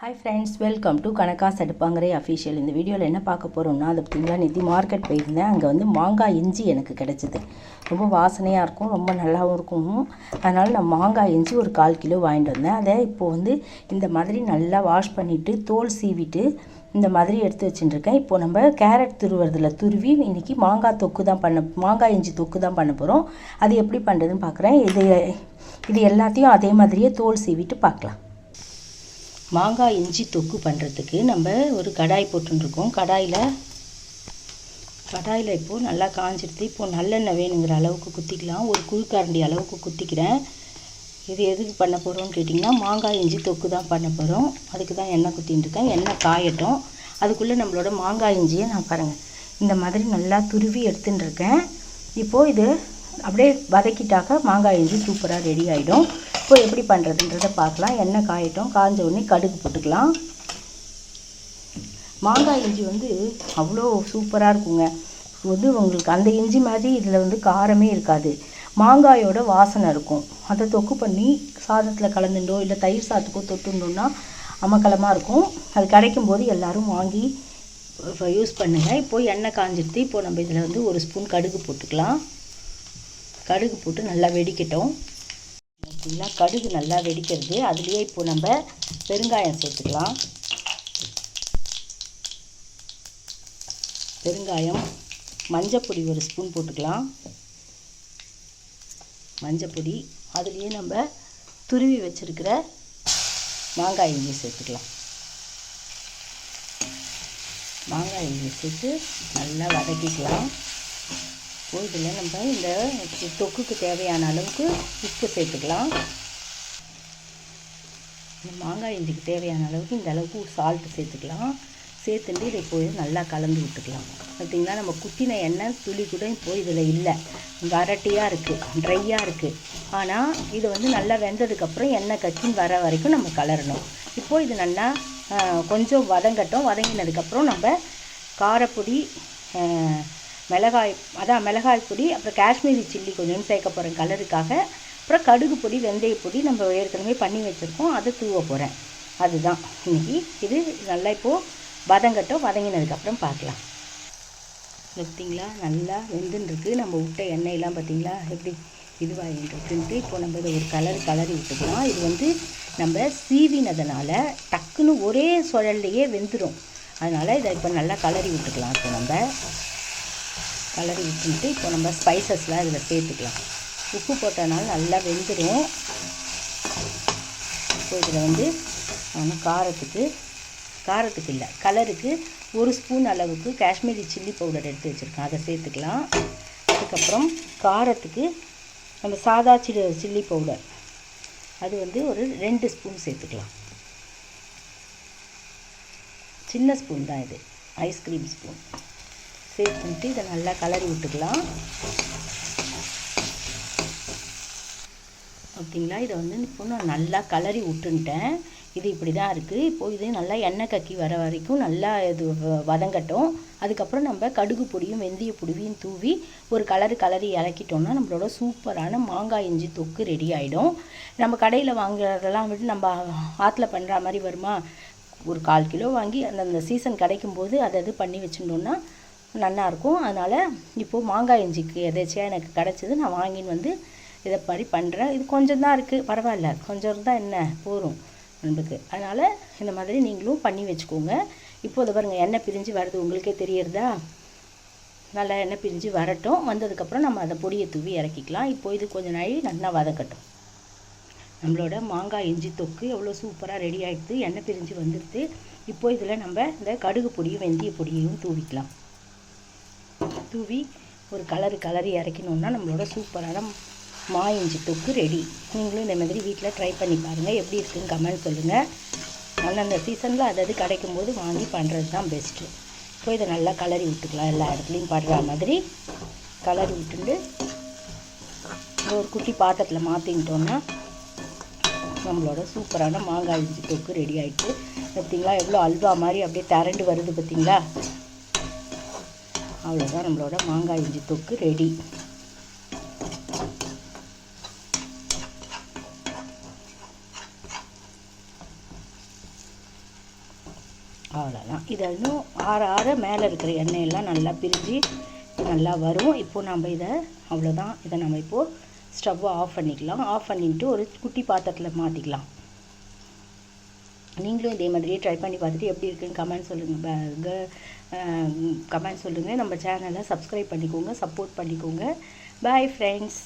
Hi friends welcome to கணக்கா சடுப்பாங்கரை official இந்த வீடியோவில் என்ன பார்க்க போகிறோம்னா அது பார்த்திங்களா நிதி மார்க்கெட் போயிருந்தேன். அங்கே வந்து மாங்காய் இஞ்சி எனக்கு கிடச்சிது. ரொம்ப வாசனையாக இருக்கும் ரொம்ப நல்லாவும் இருக்கும். அதனால் நான் மாங்காய் இஞ்சி ஒரு கால் கிலோ வாங்கிட்டு வந்தேன். அதை இப்போது வந்து இந்த மாதிரி நல்லா வாஷ் பண்ணிவிட்டு தோல் சீவிட்டு இந்த மாதிரி எடுத்து வச்சுட்டுருக்கேன். இப்போது நம்ம கேரட் துருவுறதில் துருவி இன்றைக்கி மாங்காய் தொக்கு தான் பண்ண மாங்காய் இஞ்சி தொக்கு தான் பண்ண போகிறோம் அது எப்படி பண்ணுறதுன்னு பார்க்குறேன். இது இது எல்லாத்தையும் அதே மாதிரியே தோல் சீவிட்டு பார்க்கலாம். மாங்காய் இஞ்சி தொக்கு பண்ணுறதுக்கு நம்ம ஒரு கடாய் போட்டுருக்கோம். கடாயில் கடாயில் இப்போது நல்லா காஞ்சிடுது. இப்போது நல்லெண்ணெய் வேணுங்கிற அளவுக்கு குத்திக்கலாம். ஒரு குழுக்காரண்டி அளவுக்கு குத்திக்கிறேன். இது எதுக்கு பண்ண போகிறோம்னு கேட்டிங்கன்னா மாங்காய் இஞ்சி தொக்கு தான் பண்ண போகிறோம் அதுக்கு தான் எண்ணெய் குத்தின்னு இருக்கேன். எண்ணெய் காயட்டும். அதுக்குள்ளே நம்மளோட மாங்காய் இஞ்சியை நான் பாருங்கள் இந்த மாதிரி நல்லா துருவி எடுத்துன்னு இருக்கேன். இப்போது இது அப்படியே வதக்கிட்டாக்க மாங்காய் இஞ்சி சூப்பராக ரெடி ஆகிடும் இப்போ எப்படி பண்ணுறதுன்றதை பார்க்கலாம். எண்ணெய் காயட்டும். காஞ்ச உடனே கடுகு போட்டுக்கலாம். மாங்காய் இஞ்சி வந்து அவ்வளோ சூப்பராக இருக்குங்க. வந்து உங்களுக்கு அந்த இஞ்சி மாதிரி இதில் வந்து காரமே இருக்காது. மாங்காயோட வாசனை இருக்கும். அதை தொக்கு பண்ணி சாதத்தில் கலந்துட்டோ இல்லை தயிர் சாதத்துக்கோ தொட்டுண்டோன்னா அமக்கலமாக இருக்கும். அது கிடைக்கும் போது எல்லோரும் வாங்கி யூஸ் பண்ணுங்கள் இப்போது எண்ணெய் காஞ்சிடுது. இப்போது நம்ம இதில் வந்து ஒரு ஸ்பூன் கடுகு போட்டுக்கலாம். கடுகு போட்டு நல்லா வெடிக்கட்டும். பார்த்தீங்களா கடுகு நல்லா வெடிக்கிறது. அதுலேயே இப்போ நம்ம பெருங்காயம் சேர்த்துக்கலாம். பெருங்காயம் மஞ்சப்பொடி ஒரு ஸ்பூன் போட்டுக்கலாம். மஞ்சப்பொடி அதுலேயே நம்ம துருவி வச்சுருக்கிற மாங்காய் இஞ்சி சேர்த்துக்கலாம். மாங்காய் இஞ்சி சேர்த்து நல்லா வதக்கிக்கலாம். இப்போ இதில் நம்ம இந்த தொக்குக்கு தேவையான அளவுக்கு உப்பு சேர்த்துக்கலாம். இந்த மாங்காய் இஞ்சிக்கு தேவையான அளவுக்கு இந்த அளவுக்கு சால்ட்டு சேர்த்துக்கலாம். சேர்த்துட்டு இதை போய் நல்லா கலந்து விட்டுக்கலாம். பார்த்திங்கன்னா நம்ம குத்தின எண்ணெய் துளி கூட இப்போ இதில் இல்லை. வரட்டியாக இருக்குது ட்ரையாக இருக்குது ஆனால் இது வந்து நல்லா வெந்ததுக்கப்புறம் எண்ணெய் கச்சின்னு வர வரைக்கும் நம்ம கலரணும். இப்போது இது நல்லா கொஞ்சம் வதங்கட்டும். வதங்கினதுக்கப்புறம் நம்ம காரப்பொடி மிளகாய் அதான் மிளகாய் பொடி அப்புறம் காஷ்மீரி சில்லி கொஞ்சம் சேர்க்க போகிறேன் கலருக்காக. அப்புறம் கடுகு பொடி வெந்தய பொடி நம்ம ஏற்கனவே பண்ணி வச்சுருக்கோம். அதை தூவ போகிறேன் அதுதான். இன்றைக்கி இது நல்லா இப்போது வதங்கட்டும். வதங்கினதுக்கப்புறம் பார்க்கலாம். பார்த்தீங்களா? நல்லா வெந்துன்ருக்கு நம்ம விட்ட எண்ணெயெல்லாம் பார்த்தீங்களா? எப்படி இதுவாகிட்டுருக்குன்ட்டு இப்போ நம்ம இதை ஒரு கலர் கலரி விட்டுக்கலாம் இது வந்து நம்ம சீவினதுனால டக்குன்னு ஒரே சுழல்லையே வெந்துடும் அதனால் இதை இப்போ நல்லா கலரி விட்டுக்கலாம் இப்போ நம்ம. கலரி விட்டுட்டு இப்போ நம்ம ஸ்பைசஸ்லாம் இதில் சேர்த்துக்கலாம். உப்பு போட்டனால நல்லா வெந்துடும் இப்போ இதில் வந்து நான் காரத்துக்கு காரத்துக்கு இல்லை கலருக்கு ஒரு ஸ்பூன் அளவுக்கு காஷ்மீரி சில்லி பவுடர் எடுத்து வச்சுருக்கேன். அதை சேர்த்துக்கலாம். அதுக்கப்புறம் காரத்துக்கு நம்ம சாதா சில்லி சில்லி பவுடர் அது வந்து ஒரு ரெண்டு ஸ்பூன் சேர்த்துக்கலாம். சின்ன ஸ்பூன் தான் இது. ஐஸ்கிரீம் ஸ்பூன் சேர்த்துட்டு இதை நல்லா கலரி விட்டுக்கலாம். ஓகேங்களா? இதை வந்து இப்போ நான் நல்லா கலரி விட்டுன்ட்டேன். இது இப்படி தான் இருக்குது இப்போது இது நல்லா எண்ணெய் கக்கி வர வரைக்கும் நல்லா இது வதங்கட்டும். அதுக்கப்புறம் நம்ம கடுகு பொடியும் வெந்தய பொடியும் தூவி ஒரு கலர் கலரி இறக்கிட்டோம்னா நம்மளோட சூப்பரான மாங்காய் இஞ்சி தொக்கு ரெடி ஆகிடும் நம்ம கடையில் வாங்குறதெல்லாம் விட்டு நம்ம ஆற்றுல பண்ணுற மாதிரி வருமா? ஒரு கால் கிலோ வாங்கி அந்தந்த சீசன் கிடைக்கும் போது அதை இது பண்ணி வச்சுட்டோம்னா நல்லாயிருக்கும். அதனால் இப்போது மாங்காய் இஞ்சிக்கு எதாச்சியாக எனக்கு கிடச்சிது நான் வாங்கின்னு வந்து இதை மாதிரி பண்ணுறேன் இது கொஞ்சம் தான் இருக்குது பரவாயில்ல. கொஞ்சம் இருந்தால் என்ன போகும் நம்மளுக்கு அதனால் இந்த மாதிரி நீங்களும் பண்ணி வச்சுக்கோங்க. இப்போ இதை பாருங்கள் எண்ணெய் பிரிஞ்சு வருது. உங்களுக்கே தெரியறதா? நல்லா எண்ணெய் பிரிஞ்சு வரட்டும். வந்ததுக்கப்புறம் நம்ம அதை பொடியை தூவி இறக்கிக்கலாம். இப்போ இது கொஞ்சம் நாள் நல்லா வதக்கட்டும் நம்மளோட மாங்காய் இஞ்சி தொக்கு எவ்வளோ சூப்பராக ரெடி ஆகிடுது எண்ணெய் பிரிஞ்சு வந்துடுது இப்போ இதில் நம்ம இந்த கடுகு பொடியும் வெந்தய பொடியையும் தூவிக்கலாம். தூவி ஒரு கலரு கலரி இறக்கணுன்னா நம்மளோட சூப்பரான மா இஞ்சி தொக்கு ரெடி நீங்களும் இந்த மாதிரி வீட்டில் ட்ரை பண்ணி பாருங்கள் எப்படி இருக்குன்னு கமெண்ட் சொல்லுங்கள் அந்தந்த சீசனில் அது அது கிடைக்கும் போது வாங்கி பண்ணுறது தான் பெஸ்ட்டு இப்போ இதை நல்லா கலரி விட்டுக்கலாம். எல்லா இடத்துலையும் படுற மாதிரி கலரி விட்டுட்டு ஒரு குட்டி பாத்திரத்தில் மாற்றிக்கிட்டோன்னா நம்மளோட சூப்பரான மாங்காய் இஞ்சி தொக்கு ரெடி ஆகிட்டு பார்த்தீங்களா எவ்வளோ அல்வா மாதிரி அப்படியே திரண்டு வருது பார்த்தீங்களா அவ்வளோதான் நம்மளோட மாங்காய் இஞ்சி தொக்கு ரெடி அவ்வளோதான் இதை இன்னும் ஆற ஆற மேலே இருக்கிற எண்ணெயெல்லாம் நல்லா பிரிஞ்சு நல்லா வரும். இப்போது நம்ம இதை அவ்வளோதான் இதை நம்ம இப்போது ஸ்டவ்வை ஆஃப் பண்ணிக்கலாம். ஆஃப் பண்ணிட்டு ஒரு குட்டி பாத்திரத்தில் மாற்றிக்கலாம் நீங்களும் இதே மாதிரியே ட்ரை பண்ணி பார்த்துட்டு எப்படி இருக்குன்னு கமெண்ட் சொல்லுங்கள் கமெண்ட் சொல்லுங்கள் நம்ம சேனலை சப்ஸ்கிரைப் பண்ணிக்கோங்க சப்போர்ட் பண்ணிக்கோங்க. Bye friends